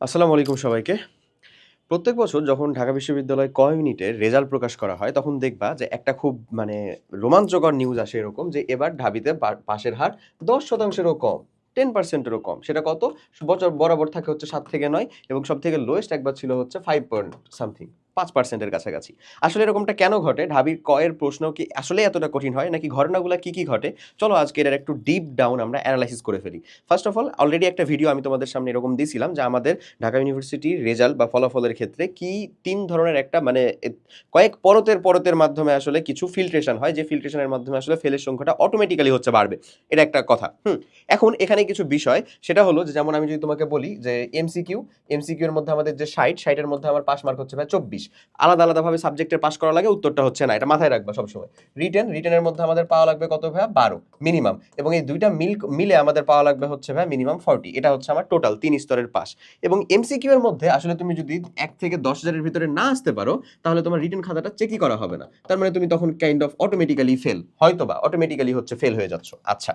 আসসালামু আলাইকুম সবাইকে। প্রত্যেক বছর যখন ঢাকা বিশ্ববিদ্যালয় ক ইউনিটের রেজাল্ট প্রকাশ করা হয়, তখন দেখবা যে একটা খুব মানে রোমাঞ্চকর নিউজ আসে এরকম যে এবার ঢাবিতে পাশের হার দশ শতাংশেরও কম টেন পার্সেন্টেরও কম। সেটা কত? বছর বরাবর থাকে হচ্ছে সাত থেকে নয় এবং সব থেকে লোয়েস্ট একবার ছিল হচ্ছে ফাইভ পয়েন্ট সামথিং পাঁচ পার্সেন্টের কাছাকাছি। আসলে এরকমটা কেন ঘটে? ঢাবির কয়ের প্রশ্ন কি আসলে এতটা কঠিন হয়? নাকি ঘটনাগুলো কি কি ঘটে? চলো আজকে এর একটু ডিপ ডাউন আমরা অ্যানালাইসিস করে ফেলি। ফার্স্ট অফ অল অলরেডি একটা ভিডিও আমি তোমাদের সামনে এরকম দিয়েছিলাম যে আমাদের ঢাকা ইউনিভার্সিটির রেজাল্ট বা ফলাফলের ক্ষেত্রে কি তিন ধরনের একটা মানে কয়েক পরতের পরতের মাধ্যমে আসলে কিছু ফিল্ট্রেশন হয়, যে ফিল্ট্রেশনের মাধ্যমে আসলে ফেলের সংখ্যাটা অটোমেটিক্যালি হচ্ছে বাড়বে। এটা একটা কথা। হুম, এখন এখানে কিছু বিষয়। সেটা হলো যে যেমন আমি যদি তোমাকে বলি যে এমসিকিউ এমসিকিউ এর মধ্যে আমাদের যে ষাট, ষাটের মধ্যে আমার পাস মার্ক হচ্ছে ভাই চব্বিশ। আলাদা আলাদাভাবে সাবজেক্টের পাস করা লাগে উত্তরটা হচ্ছে না, এটা মাথায় রাখবা সবসময়। রিটেন রিটেনের মধ্যে আমাদের পাওয়া লাগবে কত ভাই বারো মিনিমাম এবং এই দুইটা মিল, মিলে আমাদের পাওয়া লাগবে হচ্ছে ভাই মিনিমাম ফর্টি এটা হচ্ছে আমার টোটাল তিন স্তরের পাস এবং এমসিকিউ এর মধ্যে আসলে তুমি যদি এক থেকে দশ হাজারের ভিতরে না আসতে পারো, তাহলে তোমার রিটেন খাতাটা চেকই করা হবে না। তার মানে তুমি তখন কাইন্ড অফ অটোমেটিক্যালি ফেল হয়তো বা অটোমেটিক্যালি হচ্ছে ফেল হয়ে যাচ্ছ। আচ্ছা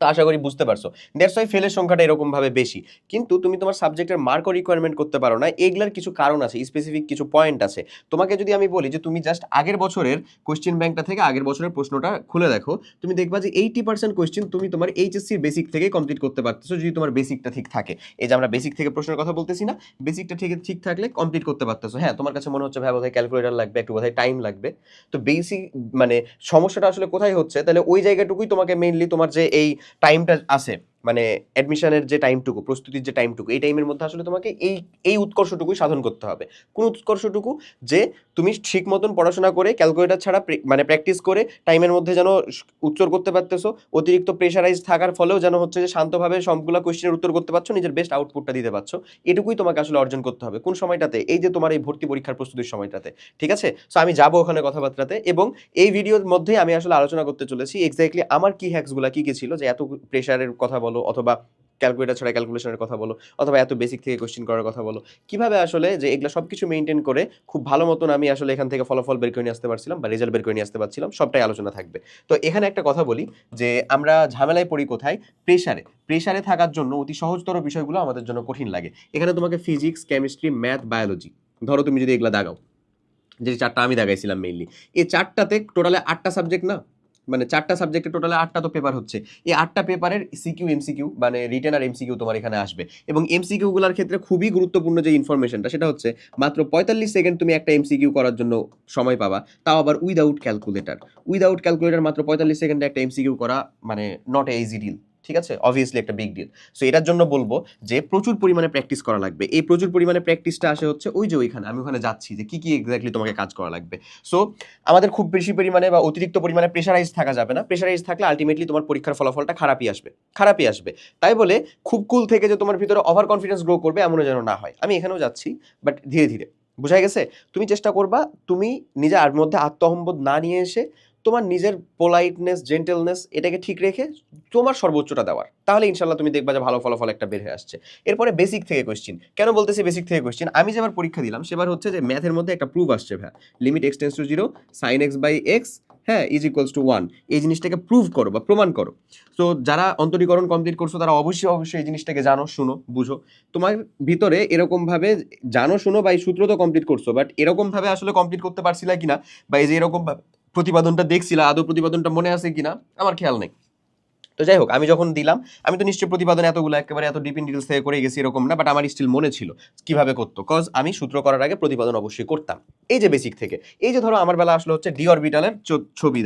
তো আশা করি বুঝতে পারছ। দ্যাটস ওয়াই ফেলের সংখ্যাটা এরকমভাবে বেশি। কিন্তু তুমি তোমার সাবজেক্টের মার্কও রিকোয়ারমেন্ট করতে পারো না, এগুলার কিছু কারণ আছে স্পেসিফিক কিছু পয়েন্ট আছে। তোমাকে যদি আমি বলি যে তুমি জাস্ট আগের বছরের কোশ্চেন ব্যাংকটা থেকে আগের বছরের প্রশ্নটা খুলে দেখো, তুমি দেখবা যে এইটি পার্সেন্ট কোশ্চেন তুমি তোমার এইচএসসির বেসিক থেকে কমপ্লিট করতে পারতেছো যদি তোমার বেসিকটা ঠিক থাকে। এই যে আমরা বেসিক থেকে প্রশ্নের কথা বলতেছি না বেসিকটা ঠিক ঠিক থাকলে কমপ্লিট করতে পারতেছো। হ্যাঁ তোমার কাছে মনে হচ্ছে, ভাই, বোধহয় ক্যালকুলেটার লাগবে, একটু বোধহয় টাইম লাগবে। তো বেসিক মানে সমস্যাটা আসলে কোথায় হচ্ছে? তাহলে ওই জায়গাটুকুই তোমাকে মেইনলি তোমার যে এই টাইমটা আছে। মানে অ্যাডমিশনের যে টাইমটুকু প্রস্তুতির যে টাইমটুকু এই টাইমের মধ্যে আসলে তোমাকে এই এই উৎকর্ষটুকুই সাধন করতে হবে। কোন উৎকর্ষটুকু? যে তুমি ঠিক মতন পড়াশোনা করে ক্যালকুলেটার ছাড়া মানে প্র্যাকটিস করে টাইমের মধ্যে যেন উত্তর করতে পারতেছো, অতিরিক্ত প্রেশারাইজ থাকার ফলেও যেন হচ্ছে যে শান্তভাবে সবগুলো কোয়েশ্চেনের উত্তর করতে পারছ, নিজের বেস্ট আউটপুটটা দিতে পারছ, এটুকুই তোমাকে আসলে অর্জন করতে হবে। কোন সময়টাতে? এই যে তোমার এই ভর্তি পরীক্ষার প্রস্তুতির সময়টাতে, ঠিক আছে? সো আমি যাব ওখানে কথাবার্তাতে এবং এই ভিডিওর মধ্যেই আমি আসলে আলোচনা করতে চলেছি এক্স্যাক্টলি আমার কি হ্যাক্সগুলো কী কী ছিল, যে এত প্রেশারের কথা বলো অথবা ক্যালকুলেটর ছাড়া ক্যালকুলেশনের কথা বলো, অথবা এত বেসিক থেকে কোশ্চেন করার কথা বলো। কীভাবে আসলে যে এগুলো সব কিছু মেনটেন করে খুব ভালো মতন আমি আসলে এখান থেকে ফলাফল বের করে নিয়ে আসতে পারছিলাম বা রেজাল্ট বের করে নিয়ে আসতে পারছিলাম, সবটাই আলোচনা থাকবে। তো এখানে একটা কথা বলি যে আমরা ঝামেলায় পড়ি কোথায়? প্রেশারে প্রেশারে থাকার জন্য অতি সহজতর বিষয়গুলো আমাদের জন্য কঠিন লাগে। এখানে তোমাকে ফিজিক্স কেমিস্ট্রি ম্যাথ বায়োলজি ধরো তুমি যদি এগুলো দাগাও, যে চারটা আমি দাগাইছিলাম মেইনলি এই চারটাতে টোটালে আটটা সাবজেক্ট না? মানে চারটা সাবজেক্টে টোটালে আটটা তো পেপার হচ্ছে। এই আটটা পেপারের সিকিউ এমসিকিউ মানে রিটেন আর এমসিকিউ তোমার এখানে আসবে। এবং এমসিকিউ গুলার ক্ষেত্রে খুবই গুরুত্বপূর্ণ যে ইনফরমেশনটা সেটা হচ্ছে মাত্র পঁয়তাল্লিশ সেকেন্ড তুমি একটা এমসিকিউ করার জন্য সময় পাবা, তাও আবার উইদাউট ক্যালকুলেটার উইদাউট ক্যালকুলেটার মাত্র পঁয়তাল্লিশ সেকেন্ডে একটা এমসিকিউ করা মানে নট এ ইজি ডিল ঠিক আছে? অবভিয়াসলি একটা বিগ ডিল সো এটার জন্য বলব যে প্রচুর পরিমাণে প্র্যাকটিস করা লাগবে। এই প্রচুর পরিমাণে প্র্যাকটিসটা আসে হচ্ছে ওই যে ওইখানে, আমি ওখানে যাচ্ছি যে কি কি এক্স্যাক্টলি তোমাকে কাজ করা লাগবে। সো আমাদের খুব বেশি পরিমাণে বা অতিরিক্ত পরিমাণে প্রেশারাইজ থাকা যাবে না। প্রেশারাইজ থাকলে আলটিমেটলি তোমার পরীক্ষার ফলাফলটা খারাপই আসবে। খারাপই আসবে। তাই বলে খুব কুল থেকে যে তোমার ভিতরে ওভার কনফিডেন্স গ্রো করবে এমনও যেন না হয়। আমি এখানেও যাচ্ছি বাট ধীরে ধীরে। বুঝা গেছে? তুমি চেষ্টা করবা, তুমি নিজের মধ্যে আত্মহম্বোধ না নিয়ে এসে তোমার নিজের পোলাইটনেস জেন্টেলনেস এটাকে ঠিক রেখে তোমার সর্বোচ্চটা দেওয়ার। তাহলে ইনশাল্লাহ তুমি দেখবা যে ভালো ফলাফল একটা বের হয়ে আসছে। এরপরে বেসিক থেকে কোশ্চেন কেন বলতেছি বেসিক থেকে কোশ্চেন আমি যেবার পরীক্ষা দিলাম, সেবার হচ্ছে যে ম্যাথের মধ্যে একটা প্রুফ আসছে ভ্যা limit x tends to zero sine x by x হ্যাঁ ইজ ইকুয়ালস টু ওয়ান এই জিনিসটাকে প্রুভ করো বা প্রমাণ করো। তো যারা অন্তরীকরণ কমপ্লিট করছ, তারা অবশ্যই অবশ্যই এই জিনিসটাকে জানো, শুনো, বুঝো। তোমার ভিতরে এরকমভাবে জানো, শুনো বা এই সূত্র তো কমপ্লিট করছ বাট এরকমভাবে আসলে কমপ্লিট করতে পারছিলা কিনা বা এই যে এরকম ভাবে প্রতিপাদনটা দেখছিলা আদৌ প্রতিপাদনটা মনে আছে কিনা? আমার খেয়াল নেই। তো যাই হোক, আমি যখন দিলাম, আমি তো নিশ্চয়ই প্রতিপাদন এতগুলো একেবারে এত ডিপ ইন ডিটেলস থেকে করে গেছি এরকম না বাট আমার স্টিল মনে ছিল কীভাবে করতো। কজ আমি সূত্র করার আগে প্রতিপাদন অবশ্যই করতাম। এই যে বেসিক থেকে, এই যে ধরো আমার বেলা আসলে হচ্ছে ডি অরবিটালের ছবি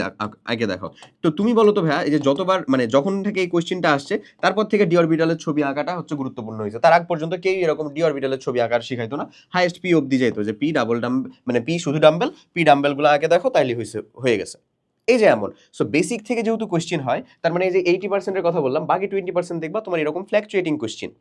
আগে দেখো। তো তুমি বলো তো ভাইয়া, এই যে যতবার মানে যখন থেকে এই কোশ্চেনটা আসছে, তারপর থেকে ডি অরবিটালের ছবি আঁকাটা হচ্ছে গুরুত্বপূর্ণ হয়েছে। তার আগ পর্যন্ত কেউ এরকম ডি অরবিটালের ছবি আঁকার শিখাইতো না। হাইয়েস্ট পি অবধি যেত যে পি ডাবল ডাম মানে পি শুধু ডাম্বেল পি ডাম্বেলগুলো আগে দেখো, তাইলে হয়েছে হয়ে গেছে। এই যে এমন। সো বেসিক থেকে যেহেতু কোশ্চেন হয়, তার মানে এই যে এইটি পার্সেন্টের কথা বললাম, বাকি টোয়েন্টি পার্সেন্ট দেখবা তোমার এরকম ফ্ল্যাকচুয়েটিং কোশ্চেন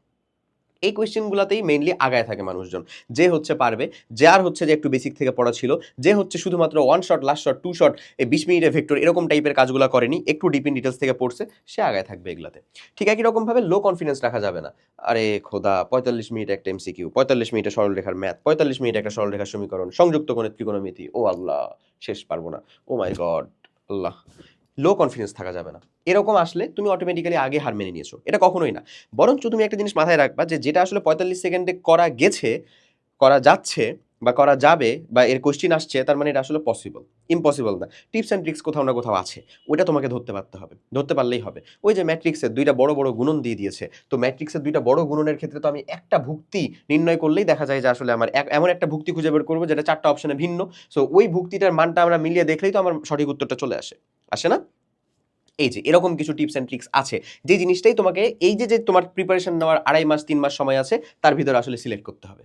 এই কোয়েশ্চেনগুলোতেই মেইনলি আগায় থাকে মানুষজন। যে হচ্ছে পারবে, যে আর হচ্ছে যে একটু বেসিক থেকে পড়া ছিল, যে হচ্ছে শুধুমাত্র one shot last shot two shot এই বিশ মিনিটের ভেক্টর এরকম টাইপের কাজগুলো করেনি, একটু ডিপ ইন ডিটেলস থেকে পড়ছে, সে আগায় থাকবে এগুলাতে। ঠিক একই রকমভাবে লো কনফিডেন্স রাখা যাবে না। আরে খোদা, পঁয়তাল্লিশ মিনিট একটা এমসিকিউ পঁয়তাল্লিশ মিনিটে সরলরেখার ম্যাথ পঁয়তাল্লিশ মিনিট একটা সরলরেখার সমীকরণ, সংযুক্ত কোণের ত্রিকোণমিতি, ও আল্লাহ, শেষ পারব না। ও মাই গড আল্লাহ লো কনফিডেন্স থাকা যাবে না। এরকম আসলে তুমি অটোমেটিক্যালি আগে হার মেনে নিয়েছো। এটা কখনোই না। বরঞ্চ তুমি একটা জিনিস মাথায় রাখবা যে যেটা আসলে পঁয়তাল্লিশ সেকেন্ডে করা গেছে, করা যাচ্ছে বা করা যাবে বা এর কোশ্চিন আসছে, তার মানে এটা আসলে পসিবল ইম্পসিবল না। টিপস অ্যান্ড ট্রিক্স কোথাও না কোথাও আছে, ওইটা তোমাকে ধরতে পারতে হবে, ধরতে পারলেই হবে। ওই যে ম্যাট্রিক্সের দুইটা বড় বড় গুণন দিয়ে দিয়েছে, তো ম্যাট্রিক্সের দুইটা বড় গুণনের ক্ষেত্রে তো আমি একটা ভুক্তি নির্ণয় করলেই দেখা যায় যে আসলে আমার এমন একটা ভুক্তি খুঁজে বের করব যেটা চারটা অপশনে ভিন্ন। সো ওই ভুক্তিটার মানটা আমরা মিলিয়ে দেখলেই তো আমার সঠিক উত্তরটা চলে আসে। আসে না? এই যে, এরকম কিছু টিপস অ্যান্ড ট্রিক্স আছে, যে জিনিসটাই তোমাকে এই যে যে তোমার প্রিপারেশন নেওয়ার আড়াই মাস, তিন মাস সময় আছে, তার ভিতরে আসলে সিলেক্ট করতে হবে।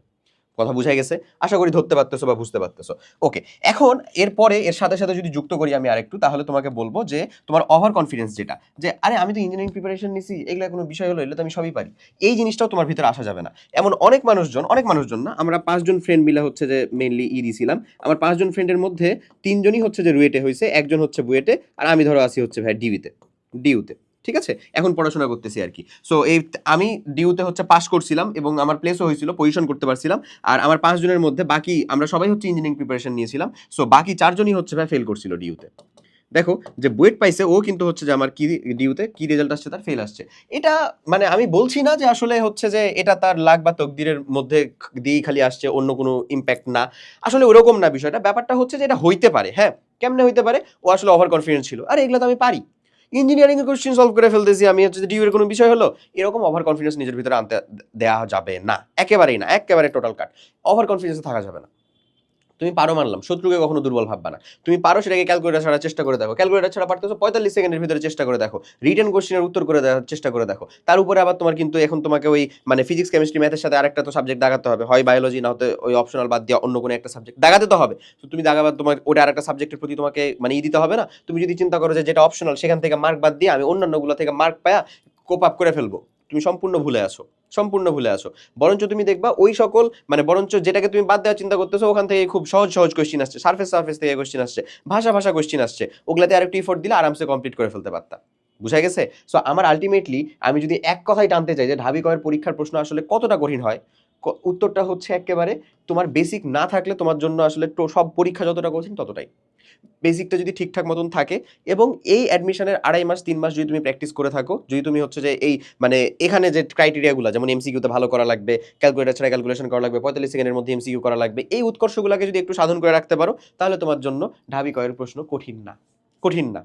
কথা বুঝাই গেছে। আশা করি ধরতে পারতেছো বা বুঝতে পারতেছো। ওকে এখন এরপরে এর সাথে সাথে যদি যুক্ত করি আমি আরেকটু, তাহলে তোমাকে বলব যে তোমার ওভার কনফিডেন্স যেটা, যে আরে আমি তো ইঞ্জিনিয়ারিং প্রিপারেশন নিছি, এগুলো কোনো বিষয় হলো, এগুলো তো আমি সবই পারি। এই জিনিসটাও তোমার ভিতরে আসা যাবে না। এমন অনেক মানুষজন অনেক মানুষজন না, আমরা পাঁচজন ফ্রেন্ড মিলে হচ্ছে যে মেনলি ই দিছিলাম আমার পাঁচজন ফ্রেন্ডের মধ্যে তিনজনই হচ্ছে যে রুয়েটে হয়েছে একজন হচ্ছে বুয়েটে আর আমি ধরো আসি হচ্ছে ভাই ডিউতে ডিউতে ঠিক আছে? এখন পড়াশোনা করতেছি আর কি। সো এই আমি ডিউতে হচ্ছে পাস করছিলাম এবং আমার প্লেসও হয়েছিল পজিশন করতে পারছিলাম। আর আমার পাঁচজনের মধ্যে বাকি, আমরা সবাই হচ্ছে ইঞ্জিনিয়ারিং প্রিপারেশন নিয়েছিলাম। সো বাকি চারজনই হচ্ছে ভাই ফেল করছিল ডিউতে দেখো, যে বুয়েট পাইছে, ও কিন্তু হচ্ছে যে আমার কি ডিউতে কি রেজাল্ট আসছে তার ফেল আসছে। এটা মানে আমি বলছি না যে আসলে হচ্ছে যে এটা তার লাগ বা তকদিরের মধ্যে দিয়েই খালি আসছে, অন্য কোনো ইম্প্যাক্ট না। আসলে ওরকম না বিষয়টা। ব্যাপারটা হচ্ছে যে এটা হইতে পারে হ্যাঁ? কেমনে হইতে পারে? ও আসলে ওভার কনফিডেন্স ছিল। আর, এগুলো তো আমি পারি। ইঞ্জিনিয়ারিং এর কোশ্চেন সলভ করে ফেলতেছি, আমি হচ্ছে ডিউ এর কোনো বিষয় হলো, এরকম ওভার কনফিডেন্স নিজের ভিতরে আনতে দেওয়া যাবে না। একেবারেই না, একেবারে টোটাল কাট ওভার কনফিডেন্স থাকা যাবে না। তুমি পারো মানলাম, শত্রুকে কখনো দুর্বল ভাববা না। তুমি পারো সেটাকে ক্যালকুলেটার ছাড়া চেষ্টা করে দেখো। ক্যালকুলেটার ছাড়া পারতেছো পঁয়তাল্লিশ সেকেন্ডের ভিতরে চেষ্টা করে দেখো। রিটেন কোশ্চেনের উত্তর করে দেওয়ার চেষ্টা করে দেখো। তার উপরে আবার তোমার কিন্তু এখন তোমাকে ওই মানে ফিজিক্স কেমিস্ট্রি ম্যাথের সাথে আরেকটা তো সাবজেক্ট দাগাতে হবে। হয় বায়োলজি না হতে ওই অপশনাল বাদ দিয়ে অন্য কোনো একটা সাবজেক্ট দাগাতে তো হবে। তো তুমি দাগাবার তোমার ওটা আরেকটা সাবজেক্টের প্রতি তোমাকে মানে ই দিতে হবে না। তুমি যদি চিন্তা করো যে যেটা অপশনাল সেখান থেকে মার্ক বাদ দিয়ে আমি অন্যান্যগুলো থেকে মার্ক পায়া কোপ আপ করে ফেলব। তুমি সম্পূর্ণ ভুলে আসো সম্পূর্ণ ভুলে আসো বরঞ্চ তুমি দেখবা ওই সকল মানে বরঞ্চ যেটাকে তুমি বাদ দেওয়ার চিন্তা করতেছো, ওখান থেকে খুব সহজ সহজ কোশ্চিন আসছে সার্ফেস সার্ফেস থেকে কোশ্চিন আসছে, ভাষা ভাষা কোশ্চিন আসছে। ওগুলাতে আরেকটু ইফোর্ট দিলে আরামসে কমপ্লিট করে ফেলতে পারতাম। বুঝা গেছে? সো আমার আলটিমেটলি আমি যদি এক কথাই টানতে চাই যে ঢাবি কয়ের পরীক্ষার প্রশ্ন আসলে কতটা কঠিন হয় উত্তরটা হচ্ছে একেবারে তোমার বেসিক না থাকলে তোমার জন্য আসলে সব পরীক্ষা যতটা কঠিন ততটাই। বেসিকটা যদি ঠিকঠাক মতন থাকে এবং এই অ্যাডমিশনের আড়াই মাস, তিন মাস যদি তুমি প্র্যাকটিস করে থাকো, যদি তুমি হচ্ছে যে এই মানে এখানে যে ক্রাইটেরিয়াগুলো যেমন এমসিকিউতে ভালো করা লাগবে ক্যালকুলেটার ছাড়া ক্যালকুলেশন করা লাগবে, পঁয়তাল্লিশ সেকেন্ডের মধ্যে এমসিকিউ করা লাগবে, এই উৎকর্ষগুলোকে যদি একটু সাধন করে রাখতে পারো, তাহলে তোমার জন্য ঢাবি কয়ের প্রশ্ন কঠিন না কঠিন না।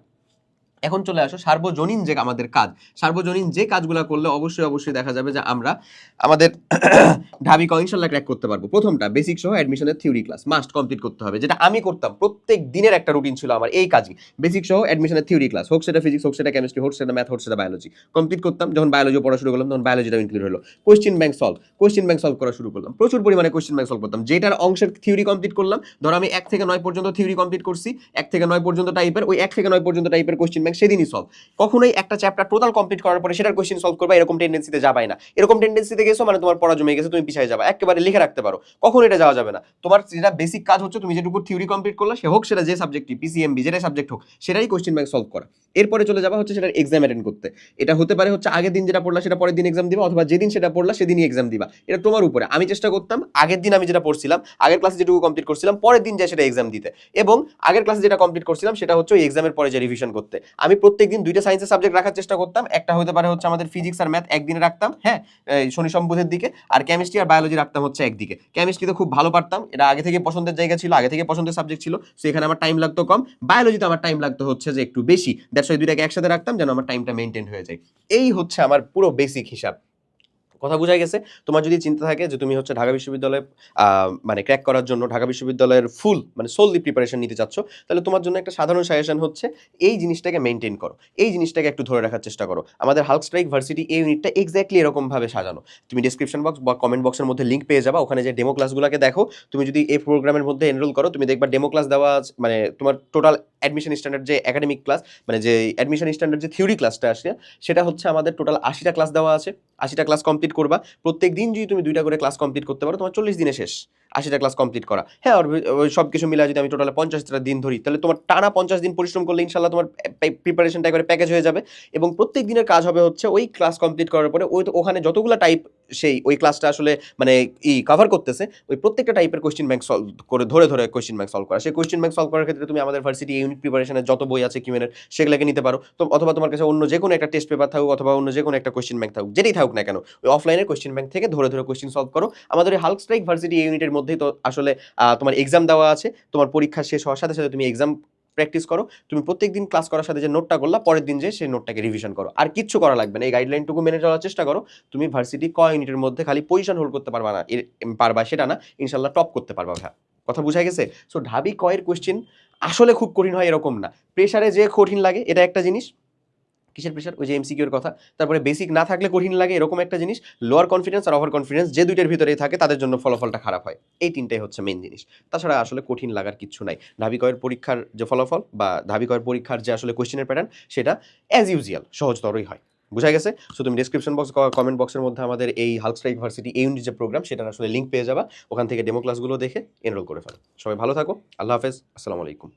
এখন চলে আসো সার্বজনীন যে আমাদের কাজ। সার্বজনীন যে কাজগুলো করলে অবশ্যই অবশ্যই দেখা যাবে যে আমরা আমাদের ঢাবি ক ইনশাল্লাহ ক্র্যাক করতে পারব। প্রথমটা বেসিক সহ অ্যাডমিশনের থিওরি ক্লাস মাস্ট কমপ্লিট করতে হবে, যেটা আমি করতাম। প্রত্যেক দিনের একটা রুটিন ছিল আমার এই কাজই। বেসিক সহ অ্যাডমিশনের থিওরি ক্লাস হোক সেটা ফিজিক্স হোক সেটা কেমিস্ট্রি হোক সেটা ম্যাথ হোক সেটা বায়োলজি কমপ্লিট করতাম, যখন বায়োলজি পড়া শুরু করলাম, তখন বায়োলজিটা ইনক্লুড হলো। Question bank solve question bank solve করা শুরু করলাম। প্রচুর পরিমাণে কোশ্চিন ব্যাংক সলভ করতাম। যেটার অংশের থিওরি কমপ্লিট করলাম, ধরো আমি এক থেকে নয় পর্যন্ত থিওরি কমপ্লিট করছি, এক থেকে নয় পর্যন্ত টাইপের ওই এক থেকে নয় পর্যন্ত টাইপের কোশ্চিন ব্যাংক সেদিনই সলভ কখনোই একটা চ্যাপ্টার টোটাল কমপ্লিট করার পরে সেটার কোশ্চিন সলভ করবা, এরকম টেন্ডেন্সিতে যাবাই না। এরকম টেন্ডেন্সিতে গেছো মানে তোমার পড়া জমে গেছে, তুমি পিছিয়ে যাবা। একেবারে লিখে রাখতে পারো। কখন এটা যাওয়া যাবে না। তোমার যেটা বেসিক কাজ হচ্ছে, তুমি যেটুকু থিওরি কমপ্লিট করলে, সে হোক, সেটা যে সাবজেক্টই পিসিএমবি যেটা সাবজেক্ট হোক সেটাই কোশ্চিন ব্যাংক সলভ করা। এরপরে চলে যাবা হচ্ছে সেটার এক্সাম অ্যাটেন্ড করতে। এটা হতে পারে হচ্ছে আগের দিন যেটা পড়লা, সেটা পরের দিন এক্সাম দিবা, অথবা যেদিন সেটা পড়লা, সেদিনই এক্সাম দিবা। এটা তোমার উপরে। আমি চেষ্টা করতাম, আগের দিন আমি যেটা পড়ছিলাম, আগের ক্লাসে যেটুকু কমপ্লিট করছিলাম, পরের দিন যায় সেটা এক্সাম দিতে। এবং আগের ক্লাসে যেটা কমপ্লিট করছিলাম, সেটা হচ্ছে ওই এক্সামের পরে যে রিভিশন করতে। আমি প্রত্যেকদিন দুইটা সায়েন্সের সাবজেক্ট রাখার চেষ্টা করতাম। একটা হতে পারে হচ্ছে আমাদের ফিজিক্স আর ম্যাথ একদিনে রাখতাম হ্যাঁ? শনি সম্বুধের দিকে। আর কেমিস্ট্রি আর বায়োলজি রাখতাম হচ্ছে একদিকে। কেমিস্ট্রি তো খুব ভালো পারতাম। এটা আগে থেকে পছন্দের জায়গা ছিল, আগে থেকে পছন্দের সাবজেক্ট ছিল। সো এখানে আমার টাইম লাগতো কম। বায়োলজিতে আমার টাইম লাগতো হচ্ছে যে একটু বেশি। দ্যাটস দুইটাকে একসাথে রাখতাম যেন আমার টাইমটা মেনটেন হয়ে যায়। এই হচ্ছে আমার পুরো বেসিক হিসাব। কথা বোঝা গেছে। তোমার যদি চিন্তা থাকে যে তুমি হচ্ছে ঢাকা বিশ্ববিদ্যালয়ে মানে ক্র্যাক করার জন্য ঢাকা বিশ্ববিদ্যালয়ের ফুল মানে সোললি প্রিপারেশন নিতে চাচ্ছ, তাহলে তোমার জন্য একটা সাধারণ সাজেশন হচ্ছে এই জিনিসটাকে মেনটেন করো। এই জিনিসটাকে একটু ধরে রাখার চেষ্টা করো। আমাদের হাল্ক স্ট্রাইক ভার্সিটি এই ইউনিটটা এক্স্যাক্টলি এরকমভাবে সাজানো। তুমি ডিসক্রিপশন বক্স বা কমেন্ট বক্সের মধ্যে লিঙ্ক পেয়ে যাবা, ওখানে যে ডেমো ক্লাসগুলোকে দেখো, তুমি যদি এই প্রোগ্রামের মধ্যে এনরোল করো, তুমি দেখবা ডেমো ক্লাস দেওয়া মানে তোমার টোটাল অ্যাডমিশন স্ট্যান্ডার্ড যে একাডেমিক ক্লাস মানে যে অ্যাডমিশন স্ট্যান্ডার্ড যে থিওরি ক্লাসটা আসে, সেটা হচ্ছে আমাদের টোটাল আশিটা ক্লাস দেওয়া আছে। আশিটা ক্লাস কমপ্লিট করবা। প্রত্যেক দিন যদি তুমি দুইটা করে ক্লাস কমপ্লিট করতে পারো, তোমার চল্লিশ দিনে শেষ। আশিটা ক্লাস কমপ্লিট করা। হ্যাঁ সব কিছু মিলা যদি আমি টোটালে পঞ্চাশটা দিন ধরি, তাহলে তোমার টানা পঞ্চাশ দিন পরিশ্রম করলে ইনশাল্লাহ তোমার প্রিপারেশনটা একবারে প্যাকেজ হয়ে যাবে। এবং প্রত্যেক দিনের কাজ হবে হচ্ছে ওই ক্লাস কমপ্লিট করার পরে ওই ওখানে যতগুলো টাইপ সেই ওই ক্লাসটা আসলে মানে ই কভার করতেছে, ওই প্রত্যেকটা টাইপের কোয়েশ্চেন ব্যাংক সলভ করে, ধরে ধরে কোয়েশ্চেন ব্যাংক সলভ করা। সেই কোয়েশ্চেন ব্যাংক সলভ করার ক্ষেত্রে তুমি আমাদের ভার্সিটি ইউনিট প্রিপারেশনের যত বই আছে কিউএনের সেগুলোকে নিতে পারো। তো অথবা তোমার কাছে অন্য যে কোনো একটা টেস্ট পেপার থাকুক অথবা অন্য যে কোনো একটা কোয়েশ্চেন ব্যাংক থাকুক, যেটাই থাকুক না কেন, ওই অফলাইনের কোয়েশ্চেন ব্যাংক থেকে ধরে ধরে কোয়েশ্চেন সলভ করো। আমাদের হাল্ক স্ট্রাইক ভার্সিটি ইউনিটের মধ্যেই তো আসলে তোমার এক্সাম দেওয়া আছে, তোমার পরীক্ষা শেষ হওয়ার সাথে সাথে তুমি এক্সাম প্র্যাকটিস করো, তুমি প্রত্যেক দিন ক্লাস করার সাথে যে নোটটা করলা, পরের দিন যে সেই নোটটাকে রিভিশন করো। আর কিচ্ছু করা লাগবে না। এই গাইডলাইনটুকু মেনে চলার চেষ্টা করো, তুমি ভার্সিটি ক ইউনিটের মধ্যে খালি পজিশন হোল্ড করতে পারবা না। পারবা সেটা না ইনশাল্লাহ টপ করতে পারবা ভাই। কথা বুঝা গেছে? সো ঢাবি কয়ের কোয়েশ্চেন আসলে খুব কঠিন হয় এরকম না। প্রেশারে যে কঠিন লাগে, এটা একটা জিনিস। কিসের প্রেশার ওই যে এমসিকিউর কথা। তারপরে বেসিক না থাকলে কঠিন লাগে এরকম একটা জিনিস। লোয়ার কনফিডেন্স আর ওভার কনফিডেন্স যে দুইটার ভিতরেই থাকে, তাদের জন্য ফলাফলটা খারাপ হয়। এই তিনটাই হচ্ছে মেন জিনিস। তাছাড়া আসলে কঠিন লাগার কিচ্ছু নাই। ধাবিকয়ের পরীক্ষার যে ফলাফল বা ধাবিকয়ের পরীক্ষার যে আসলে কোয়েশ্চেনের প্যাটার্ন সেটা অ্যাজ ইউজুয়াল সহজতরই হয়। বুঝা গেছে? সো তুমি ডিসক্রিপশন বক্স কমেন্ট বক্সের মধ্যে আমাদের এই হালস্ট্রাইক ভার্সিটি এই ইউনিট যে প্রোগ্রাম সেটার আসলে লিঙ্ক পেয়ে যাবা। ওখান থেকে ডেমো ক্লাসগুলো দেখে এনরোল করে ফেলো। সবাই ভালো থাকো। আল্লাহ হাফেজ। আসসালামু আলাইকুম।